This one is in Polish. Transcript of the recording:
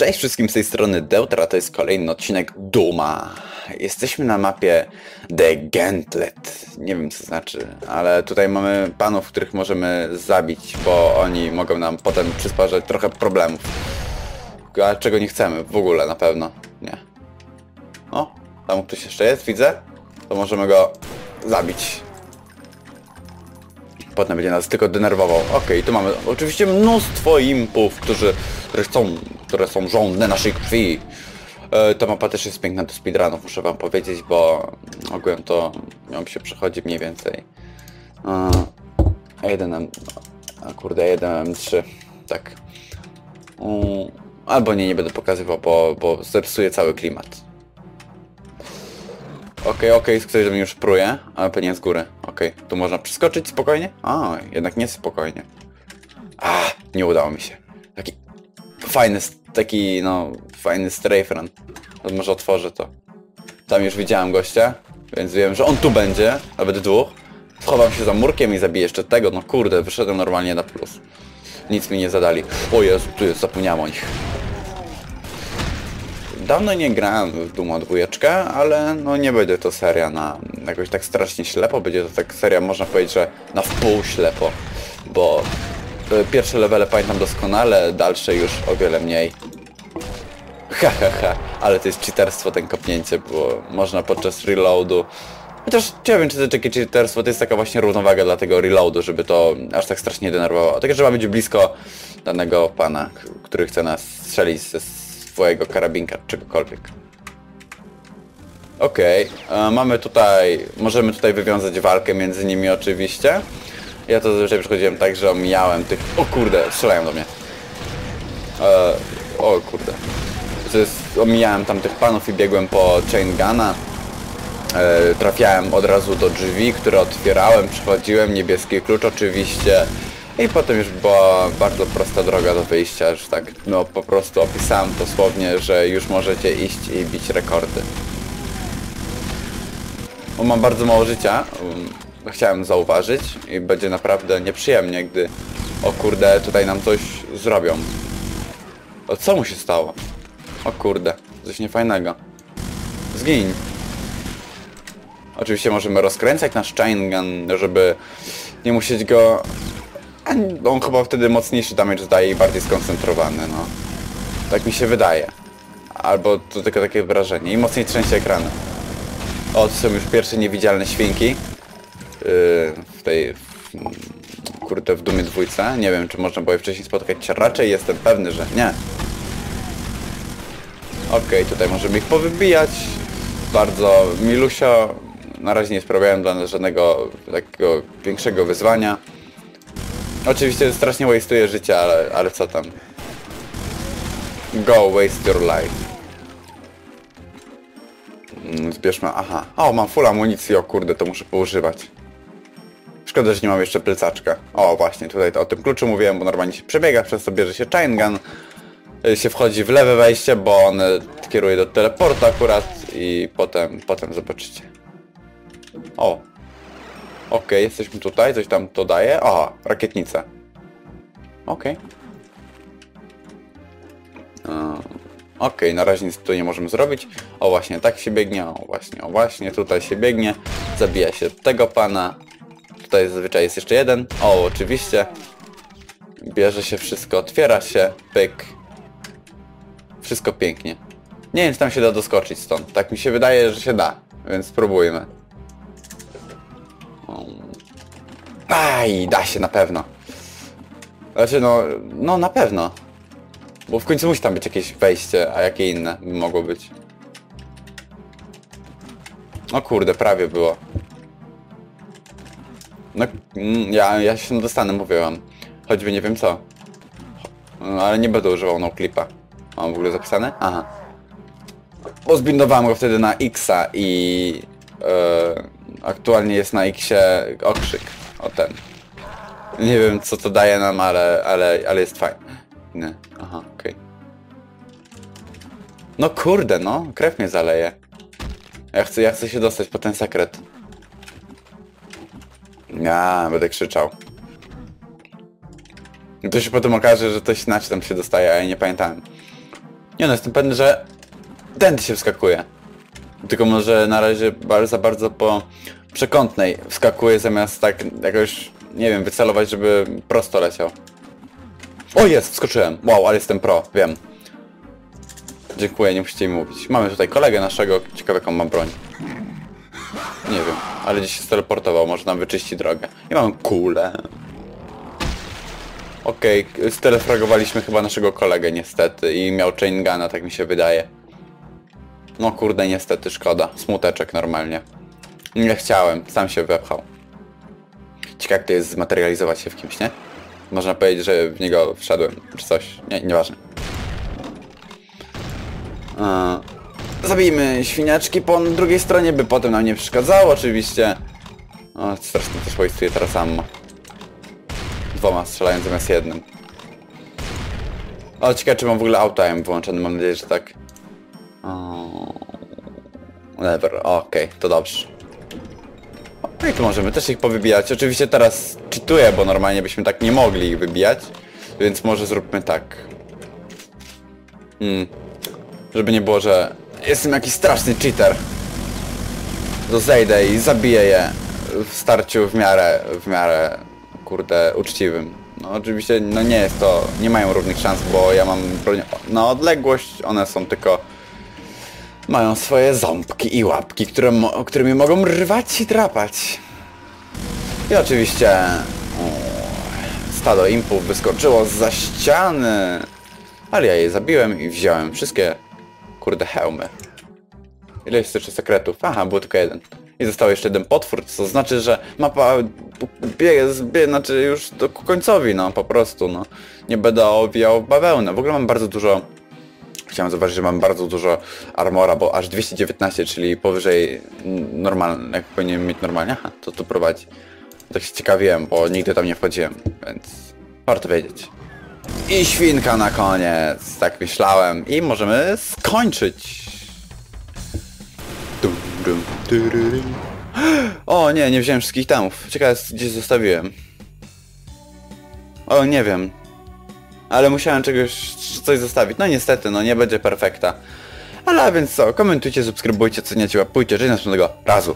Cześć wszystkim z tej strony Deutra, to jest kolejny odcinek Duma. Jesteśmy na mapie The Gauntlet. Nie wiem co znaczy, ale tutaj mamy panów, których możemy zabić, bo oni mogą nam potem przysparzać trochę problemów. A czego nie chcemy, w ogóle na pewno. Nie. O, tam ktoś jeszcze jest, widzę. To możemy go zabić. Potem będzie nas tylko denerwował. Okej, tu mamy oczywiście mnóstwo impów, którzy, które chcą, które są żądne naszej krwi. E, ta mapa też jest piękna do speedrunów, muszę wam powiedzieć, bo ogółem to ją się przechodzi mniej więcej. 1 M... A kurde, 1 M3. Tak. Mm, albo nie, nie będę pokazywał, bo, bo zepsuje cały klimat. Okej, okej, ktoś do mnie już pruje, ale pewnie z góry. Okej, tu można przeskoczyć spokojnie? A, jednak nie spokojnie. A, nie udało mi się. Taki fajny, taki no, fajny strafe. To może otworzę to. Tam już widziałem gościa, więc wiem, że on tu będzie, nawet dwóch. Schowam się za murkiem i zabiję jeszcze tego, no kurde, wyszedłem normalnie na plus. Nic mi nie zadali. O Jezu, tu jest, zapomniałem o nich. Dawno nie grałem w Duma dwójeczkę, ale no nie będzie to seria na jakoś tak strasznie ślepo, będzie to tak seria można powiedzieć, że na wpół ślepo, bo pierwsze levele pamiętam doskonale, dalsze już o wiele mniej. Ha ha ha, ale to jest cheaterstwo ten kopnięcie, bo można podczas reloadu Chociaż nie wiem, czy to takie cheaterstwo to jest taka właśnie równowaga dla tego reloadu, żeby to aż tak strasznie nie denerwowało. Takie trzeba być blisko danego pana, który chce nas strzelić ze swojego karabinka, czegokolwiek. Okej, e, mamy tutaj, możemy tutaj wywiązać walkę między nimi oczywiście. Ja to zazwyczaj przychodziłem tak, że omijałem tych... O kurde, strzelają do mnie. E, o kurde. To jest, omijałem tam tych panów i biegłem po chain guna. E, trafiałem od razu do drzwi, które otwierałem, przychodziłem, niebieski klucz oczywiście i potem już była bardzo prosta droga do wyjścia, że tak no po prostu opisałem dosłownie, że już możecie iść i bić rekordy. Bo mam bardzo mało życia, um, chciałem zauważyć i będzie naprawdę nieprzyjemnie, gdy o kurde tutaj nam coś zrobią. O co mu się stało? O kurde, coś niefajnego. Zgiń. Oczywiście możemy rozkręcać nasz chain gun, żeby nie musieć go... On chyba wtedy mocniejszy damage daje i bardziej skoncentrowany, no. Tak mi się wydaje. Albo to tylko takie wrażenie. I mocniej trzęsie ekrany. O, to są już pierwsze niewidzialne świnki. Yy, w tej... Kurde, w Dumie dwójce. Nie wiem, czy można było je wcześniej spotkać. Raczej jestem pewny, że nie. Okej, tutaj możemy ich powybijać. Bardzo milusio. Na razie nie sprawiałem dla nas żadnego takiego większego wyzwania. Oczywiście strasznie waste'uję życie, ale, ale co tam. Go, waste your life. Mm, Zbierzmy, aha. O, mam full amunicji, o kurde, to muszę poużywać. Szkoda, że nie mam jeszcze plecaczka. O, właśnie, tutaj to o tym kluczu mówiłem, bo normalnie się przebiega, przez to bierze się chain gun, y, się wchodzi w lewe wejście, bo on y, kieruje do teleportu akurat i potem, potem zobaczycie. O. Okej, jesteśmy tutaj, coś tam to daje. O, rakietnica. Okej. Eee, Okej, na razie nic tu nie możemy zrobić. O właśnie, tak się biegnie, o właśnie, o właśnie, tutaj się biegnie. Zabija się tego pana. Tutaj zazwyczaj jest jeszcze jeden. O, oczywiście. Bierze się wszystko, otwiera się, pyk. Wszystko pięknie. Nie wiem, czy tam się da doskoczyć stąd. Tak mi się wydaje, że się da. Więc spróbujmy. Aj, da się na pewno. Znaczy no, no na pewno. Bo w końcu musi tam być jakieś wejście, a jakie inne by mogło być. O kurde, prawie było. No, mm, ja, ja się dostanę, mówię wam. Choćby nie wiem co. No, ale nie będę używał no clipa. Mam w ogóle zapisane? Aha. Bo zbindowałem go wtedy na Xa i e, aktualnie jest na Xie okrzyk. O ten. Nie wiem co to daje nam, ale, ale, ale jest fajne. Nie. Aha, okej. No kurde, no. Krew mnie zaleje. Ja chcę, ja chcę się dostać po ten sekret. Ja będę krzyczał. I to się potem okaże, że to inaczej tam się dostaje, a ja nie pamiętałem. Nie no, jestem pewny, że tędy się wskakuje. Tylko może na razie bardzo, bardzo po przekątnej wskakuje zamiast tak jakoś, nie wiem, wycelować, żeby prosto leciał. O jest, wskoczyłem. Wow, ale jestem pro, wiem. Dziękuję, nie musicie mi mówić. Mamy tutaj kolegę naszego, ciekawe jaką ma broń. Nie wiem, ale gdzieś się steleportował, może nam wyczyści drogę. I mamy kulę. Okej, okay, stelefragowaliśmy chyba naszego kolegę niestety i miał chain guna, tak mi się wydaje. No kurde, niestety, szkoda. Smuteczek normalnie. Nie chciałem, sam się wepchał. Ciekawe to jest zmaterializować się w kimś, nie? Można powiedzieć, że w niego wszedłem, czy coś. Nie, nieważne. A, zabijmy świniaczki po drugiej stronie, by potem nam nie przeszkadzało oczywiście. O, strasznie też wojstuje teraz ammo. Dwoma strzelając zamiast jednym. O, ciekawe czy mam w ogóle auto AM wyłączony, mam nadzieję, że tak. O... Never, okej, to dobrze. No i tu możemy też ich powybijać. Oczywiście teraz czytuję, bo normalnie byśmy tak nie mogli ich wybijać. Więc może zróbmy tak. Hmm. Żeby nie było, że jestem jakiś straszny cheater. To zejdę i zabiję je w starciu w miarę, w miarę, kurde, uczciwym. No oczywiście, no nie jest to, nie mają równych szans, bo ja mam broń na odległość, one są tylko mają swoje ząbki i łapki, które mo którymi mogą rwać i drapać. I oczywiście stado impów wyskoczyło za ściany. Ale ja je zabiłem i wziąłem wszystkie kurde hełmy. Ile jest jeszcze sekretów? Aha, było tylko jeden. I został jeszcze jeden potwór, co znaczy, że mapa biegnie, bie, znaczy już do końcowi, no po prostu, no. Nie będę owijał bawełnę. W ogóle mam bardzo dużo Chciałem zauważyć, że mam bardzo dużo armora, bo aż 219, czyli powyżej normalnie, jak powinienem mieć normalnie. Aha, to tu prowadzi. Tak się ciekawiłem, bo nigdy tam nie wchodziłem, więc warto wiedzieć. I świnka na koniec, tak myślałem. I możemy skończyć. O nie, nie wziąłem wszystkich tamów. Ciekawe, gdzieś zostawiłem. O, nie wiem. Ale musiałem czegoś, coś zostawić. No niestety, no nie będzie perfekta. Ale a więc co, komentujcie, subskrybujcie, ceniacie, łapujcie, żegnam następnego razu.